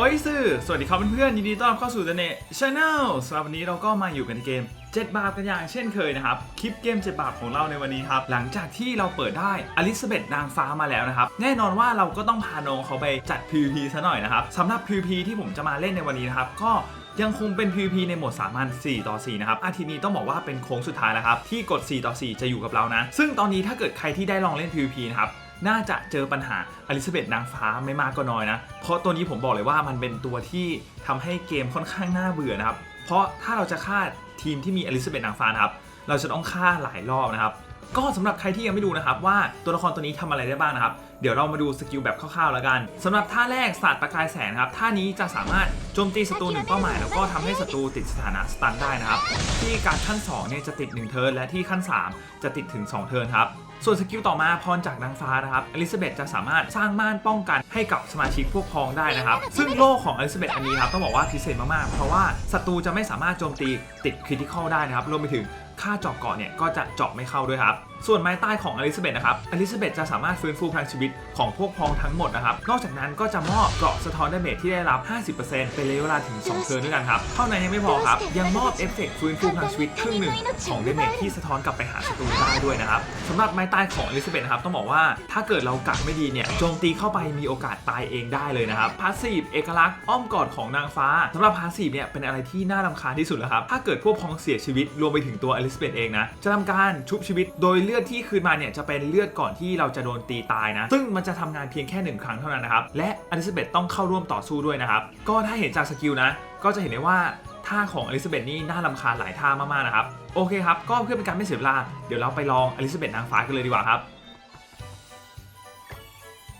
โอ้ยสื่อ สวัสดีครับเพื่อนๆยินดีต้อนรับเข้าสู่ The Net Channel สำหรับวันนี้เราก็มาอยู่กันในเกม 7 บาปกันอย่างเช่นเคยนะครับ คลิปเกม 7 บาปของเราในวันนี้ครับ หลังจากที่เราเปิดได้อลิซาเบธนางฟ้ามาแล้วนะครับ แน่นอนว่าเราก็ต้องพาน้องเขาไปจัด PVP ซะหน่อยนะครับสำหรับ PVP ที่ผมจะมาเล่นในวันนี้นะครับ ก็ยังคงเป็น PVP ในโหมดสามัญ4ต่อ 4 นะครับ อาทิตย์นี้ต้องบอกว่าเป็นโค้งสุดท้ายแล้วครับที่กด 4 ต่อ 4 จะอยู่กับเรานะ ซึ่งตอนนี้ถ้าเกิดใครที่ได้ลองเล่น PVP นะครับ น่าจะเจอปัญหาอลิซาเบธนางฟ้าไม่มากก็น้อยนะ เพราะตัวนี้ผมบอกเลยว่ามันเป็นตัวที่ทำให้เกมค่อนข้างน่าเบื่อนะครับ เพราะถ้าเราจะฆ่าทีมที่มีอลิซาเบธนางฟ้านะครับ เราจะต้องฆ่าหลายรอบนะครับ ก็สำหรับใครที่ยังไม่ดูนะครับว่าตัวละครตัวนี้ทำอะไรได้บ้างนะครับ เดี๋ยวเรามาดูสกิลแบบคร่าวๆแล้วกันสำหรับท่าแรกศาสตร์ประกายแสงครับ ท่านี้จะสามารถโจมตีศัตรูหนึ่งเป้าหมายแล้วก็ทำให้ศัตรูติดสถานะสตันได้นะครับ ที่การขั้น2เนี่ยจะติด 1 เทิร์นและที่ขั้น 3 จะติดถึง 2 เทิร์นครับ ส่วนสกิลต่อมาพรจากนางฟ้านะครับอลิซาเบธจะสามารถสร้างม่านป้องกันให้กับสมาชิกพวกพ้องได้นะครับ ซึ่งโล่ของอลิซาเบธอันนี้ครับต้องบอกว่าพิเศษมากๆ เพราะว่าศัตรูจะไม่สามารถโจมตีติดคริติคอลได้นะครับรวมไปถึงค่าเจาะเกาะเนี่ยก็จะเจาะไม่เข้าด้วยครับ ส่วนไม้ใต้ของอลิซาเบธนะครับอลิซาเบธจะสามารถฟื้นฟูพลังชีวิตของพวกพ้องทั้งหมดนะครับ นอกจากนั้นก็จะมอบเกราะสะท้อนดาเมจที่ได้รับ 50%เป็นระยะเวลาถึง 2 เทิร์นด้วยกันครับ เท่านั้นยังไม่พอครับ ยังมอบเอฟเฟกต์ฟื้นฟูพลังชีวิตครึ่งหนึ่งของดาเมจที่สะท้อนกลับไปหาศัตรูได้ด้วยนะครับสำหรับไม้ใต้ของอลิซาเบธนะครับต้องบอกว่าถ้าเกิดเรากักไม่ดีเนี่ยโจมตีเข้าไปมีโอกาสตายเองได้เลยนะครับพาสซีฟเอกลักษณ์อ้อมกอดของนางฟ้าสำหรับพาสซีฟเนี่ยเป็นอะไรที่น่ารำคาญที่สุดแล้วครับถ้าเกิดพวกพ้องเสียชีวิตรวมไปถึงตัวอลิซาเบธเองนะจะทำการชุบชีวิตโดยลือดที่คืนมาเนี่ยจะเป็นเลือดก่อนที่เราจะโดนตีตายนะ ซึ่งมันจะทำงานเพียงแค่หนึ่งครั้งเท่านั้นนะครับ และอลิซาเบธต้องเข้าร่วมต่อสู้ด้วยนะครับ ก็ถ้าเห็นจากสกิลนะ ก็จะเห็นได้ว่าท่าของอลิซาเบธนี่น่าลำคาญหลายท่ามากๆนะครับ โอเคครับ ก็เพื่อเป็นการไม่เสียเวลา เดี๋ยวเราไปลองอลิซาเบธนางฟ้ากันเลยดีกว่าครับ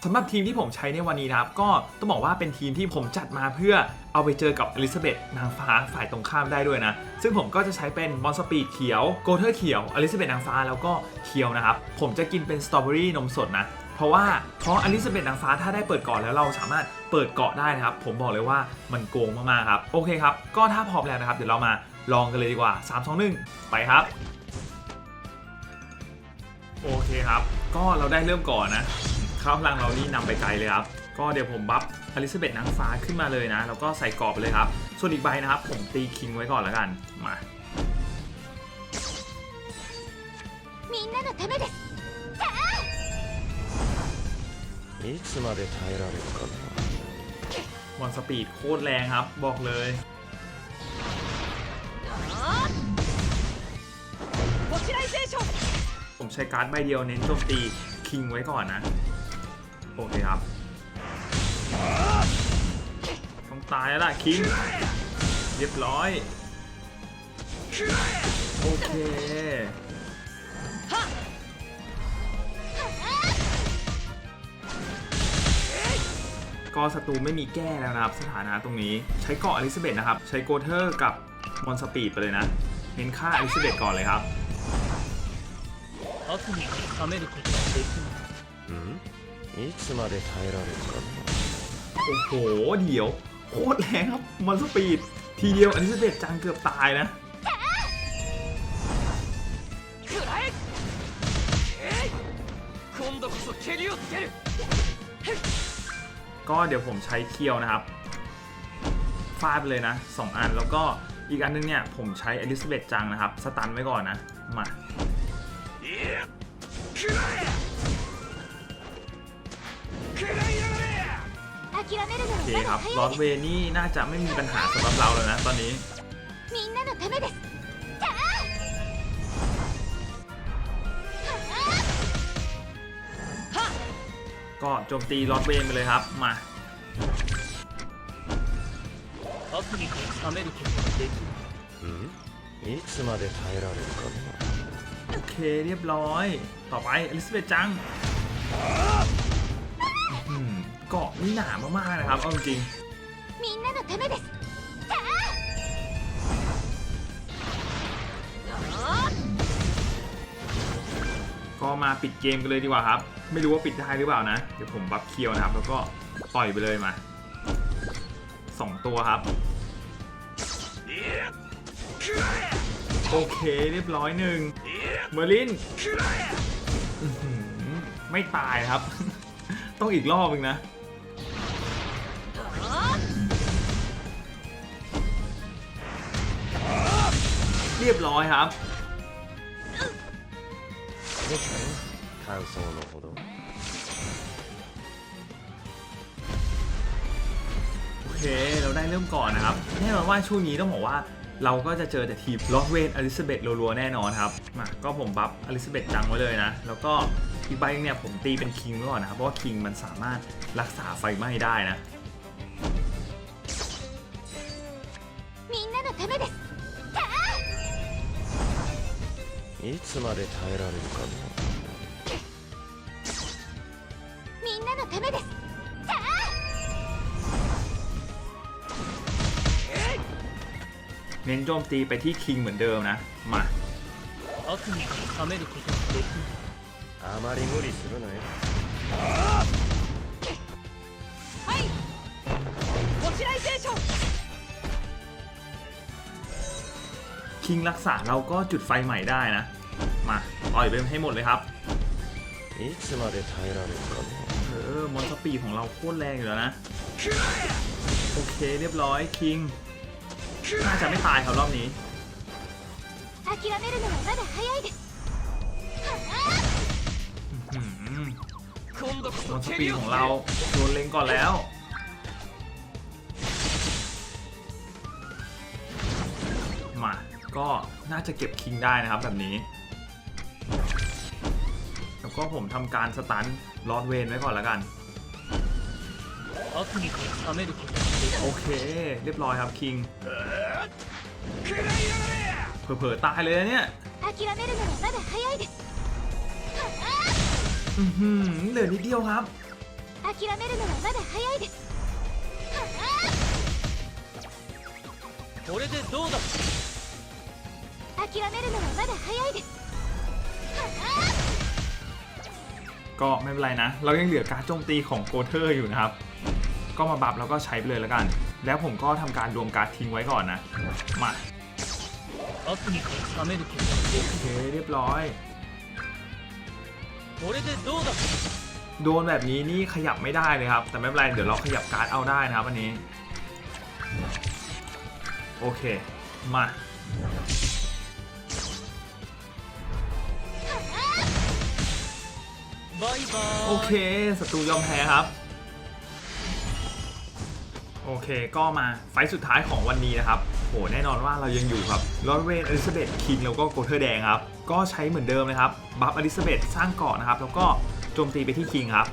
สำหรับทีมที่ผมใช้ในวันนี้นะครับ ก็ต้องบอกว่าเป็นทีมที่ผมจัดมาเพื่อเอาไปเจอกับอลิซาเบธนางฟ้าฝ่ายตรงข้ามได้ด้วยนะ ซึ่งผมก็จะใช้เป็นมอนสปีดเขียวโกเทอร์เขียวอลิซาเบธนางฟ้าแล้วก็เคียวนะครับ ผมจะกินเป็นสตรอเบอรี่นมสดนะ เพราะว่าเพราะอลิซาเบธนางฟ้าถ้าได้เปิดเกาะแล้วเราสามารถเปิดเกาะได้นะครับ ผมบอกเลยว่ามันโกงมากๆครับโอเคครับก็ถ้าพร้อมแล้วนะครับเดี๋ยวเรามาลองกันเลยดีกว่า 3 2 1 ไปครับ โอเคครับ ก็เราได้เริ่มก่อนนะ ข้าวพลังเรานี่นำไปไกลเลยครับ ก็เดี๋ยวผมบัฟอลิซาเบธนางฟ้าขึ้นมาเลยนะ แล้วก็ใส่กรอบไปเลยครับ ส่วนอีกใบนะครับ ผมตีคิงไว้ก่อนแล้วกัน มา みんなのためですいつまで耐えられるかな มอนสปีดโคตรแรงครับ บอกเลย こちらイゼーション ผมใช้การ์ดใบเดียวเน้นโจมตีคิงไว้ก่อนนะ โอเคครับ ต้องตายแล้วล่ะคิง เรียบร้อย โอเคก็ศัตรูไม่มีแก้แล้วนะครับ สถานะตรงนี้ใช้เกาะอลิซาเบธนะครับ ใช้โกเทอร์กับมอนสปีดไปเลยนะเน้นค่าอลิซาเบธก่อนเลยครับ 悪に収めることはできないうんいつまで耐えられるかな โอ้โห เดี๋ยว โคตรแรงครับมอนสปีด ทีเดียวอลิซาเบธจังเกือบตายนะ 食らええい今度こそ蹴りをつける ก็เดี๋ยวผมใช้เคียวนะครับฟาดไปเลยนะ 2 อันแล้วก็อีกอันนึงเนี่ย ผมใช้อลิซาเบธจังนะครับ สตันไว้ก่อนนะ มา 諦めるの โอเคครับลอสเวนี่น่าจะไม่มีปัญหาสำหรับเราแล้วนะตอนนี้ก็โจมตีลอสเวนไปเลยครับ มาโอเคเรียบร้อย ต่อไปอลิซเบธจัง เกาะนี่หนามากๆนะครับ เอาจริง みんなのためです ก็มาปิดเกมกันเลยดีกว่าครับ ไม่รู้ว่าปิดได้หรือเปล่านะ เดี๋ยวผมบัฟเคียวนะครับ แล้วก็ปล่อยไปเลยมาสองตัวครับ โอเคเรียบร้อยหนึ่งเมอร์ลินอื้อหือไม่ตายครับ ต้องอีกรอบนึงนะ เรียบร้อยครับโอเค เราได้เริ่มก่อนนะครับแน่นอนว่าช่วงนี้ต้องบอกว่า เราก็จะเจอแต่ทีมลอสเวนอลิซาเบธรัวๆแน่นอนครับมาก็ผมบัฟอลิซาเบธจังไว้เลยนะ แล้วก็อีกใบนึงเนี่ยผมตีเป็นคิงก่อนนะครับ เพราะว่าคิงมันสามารถรักษาไฟไหม้ได้นะ いつまで耐えられるかなみんなのためです เน้นโจมตีไปที่คิงเหมือนเดิมนะ มา 悪夢から覚めることができないあまり無理するなよはいごしらいゼーション คิงรักษาเราก็จุดไฟใหม่ได้นะ มาต่อยไปให้หมดเลยครับเออมอนสปีของเราโคตรแรงอยู่แล้วนะ โอเคเรียบร้อยคิงน่าจะไม่ตายครับรอบนี้มอนสปีของเราโดนเล็งก่อนแล้ว ก็น่าจะเก็บคิงได้นะครับแบบนี้ แล้วก็ผมทำการสตันลอดเวนไว้ก่อนแล้วกัน 悪夢から覚めることができ โอเค เรียบร้อยครับคิง เผลอๆตายเลยนะเนี่ย 諦めるのはまだ早いです อื้อหือเหลือนิดเดียวครับ 諦めるのはまだ早いです これでどうだ 諦めるのはまだ早いです ก็ไม่เป็นไรนะ เรายังเหลือการโจมตีของโกเทอร์อยู่นะครับ ก็มาบัฟแล้วก็ใช้ไปเลยแล้วกัน แล้วผมก็ทำการรวมการดทิ้งไว้ก่อนนะ มา 悪夢から覚めることができ โอเคเรียบร้อย これでどうだ โดนแบบนี้นี่ขยับไม่ได้เลยครับ แต่ไม่เป็นไร เดี๋ยวเราขยับการ์ดเอาได้นะครับอันนี้ โอเค มา โอเคศัตรูยอมแพ้ครับ โอเคก็มาไฟสุดท้ายของวันนี้นะครับ โหแน่นอนว่าเรายังอยู่ครับลอร์เวนอลิซาเบธคิงแล้วก็โกเทอร์แดงครับ ก็ใช้เหมือนเดิมเลยครับ บัฟอลิซาเบธสร้างเกาะนะครับ แล้วก็โจมตีไปที่คิงครับ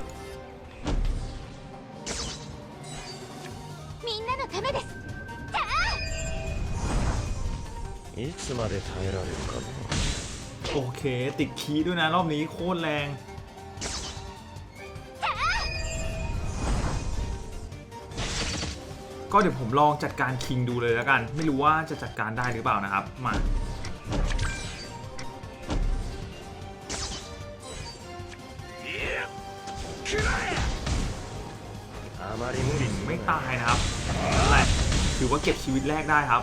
โอเค ติดคีด้วยนะ รอบนี้โคตรแรง ก็เดี๋ยวผมลองจัดการคิงดูเลยแล้วกัน ไม่รู้ว่าจะจัดการได้หรือเปล่านะครับ มาคิงไม่ตายนะครับแต่ถือว่าเก็บชีวิตแรกได้ครับ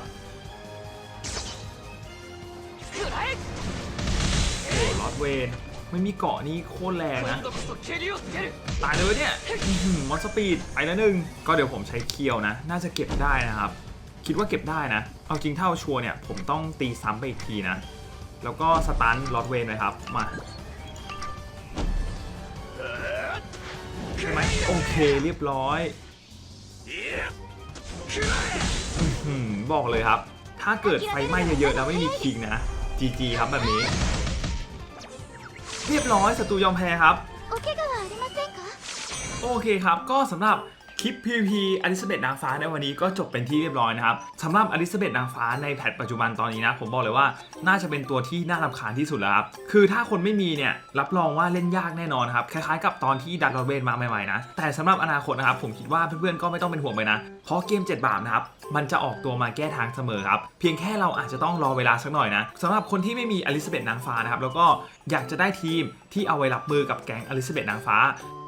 โอ้ลอดเวน ไม่มีเกาะนี้โคตรแรงนะ ตายเลยเนี่ยมอนสปีดไปแล้วหนึ่งก็เดี๋ยวผมใช้เคียวนะ น่าจะเก็บได้นะครับ คิดว่าเก็บได้นะ เอาจริงเท่าชัวเนี่ย ผมต้องตีซ้ำไปอีกทีนะ แล้วก็สตันลอดเวนเลยครับ มาไมโอเคเรียบร้อยบอกเลยครับ ถ้าเกิดไฟไหม้เยอะๆแล้วไม่มีคิงนะ GG ครับแบบนี้ เรียบร้อยศัตรูยอมแพ้ครับ โอเคครับก็สำหรับ คลิป PVP อลิซาเบธนางฟ้าในวันนี้ก็จบเป็นที่เรียบร้อยนะครับสำหรับอลิซาเบธนางฟ้าในแพทปัจจุบันตอนนี้นะ ผมบอกเลยว่าน่าจะเป็นตัวที่น่ารำคาญที่สุดแล้วครับ คือถ้าคนไม่มีเนี่ย รับรองว่าเล่นยากแน่นอนครับ คล้ายๆกับตอนที่ดัตลอเวนมาใหม่ๆนะ แต่สำหรับอนาคตนะครับ ผมคิดว่าเพื่อนๆก็ไม่ต้องเป็นห่วงไปนะ เพราะเกม 7 บาทนะครับ มันจะออกตัวมาแก้ทางเสมอครับ เพียงแค่เราอาจจะต้องรอเวลาสักหน่อยนะสำหรับคนที่ไม่มีอลิซาเบธนางฟ้านะครับแล้วก็อยากจะได้ทีมที่เอาไว้รับมือกับแก๊งอลิซาเบธนางฟ้า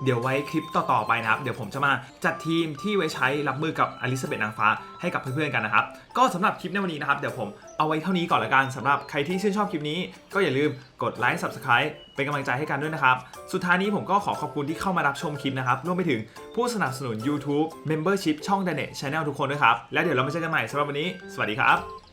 เดี๋ยวไว้คลิปต่อๆไปนะครับ เดี๋ยวผมจะมาจัดทีมที่ไว้ใช้รับมือกับอลิซาเบธนางฟ้าให้กับเพื่อนๆกันนะครับ ก็สำหรับคลิปในวันนี้นะครับ เดี๋ยวผมเอาไว้เท่านี้ก่อนละกันสำหรับใครที่ชื่นชอบคลิปนี้ ก็อย่าลืมกดไลค์ Subscribe เป็นกำลังใจให้กันด้วยนะครับ สุดท้ายนี้ผมก็ขอขอบคุณที่เข้ามารับชมคลิปนะครับรวมไปถึงผู้สนับสนุน YouTube Membership ช่อง d a n e t Channel ทุกคนด้วยครับ แล้วเดี๋ยวเรามาเจอกันใหม่สำหรับวันนี้ สวัสดีครับ